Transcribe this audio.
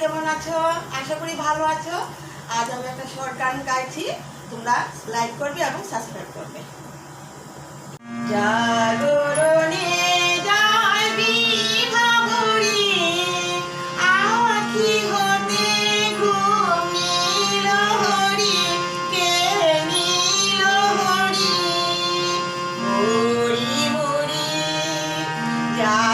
কেমন আছো? আশা করি ভালো আছো। আজ আমি একটা শর্ট গান গাইছি। তোমরা লাইক করবে এবং সাবস্ক্রাইব করবে। Yeah.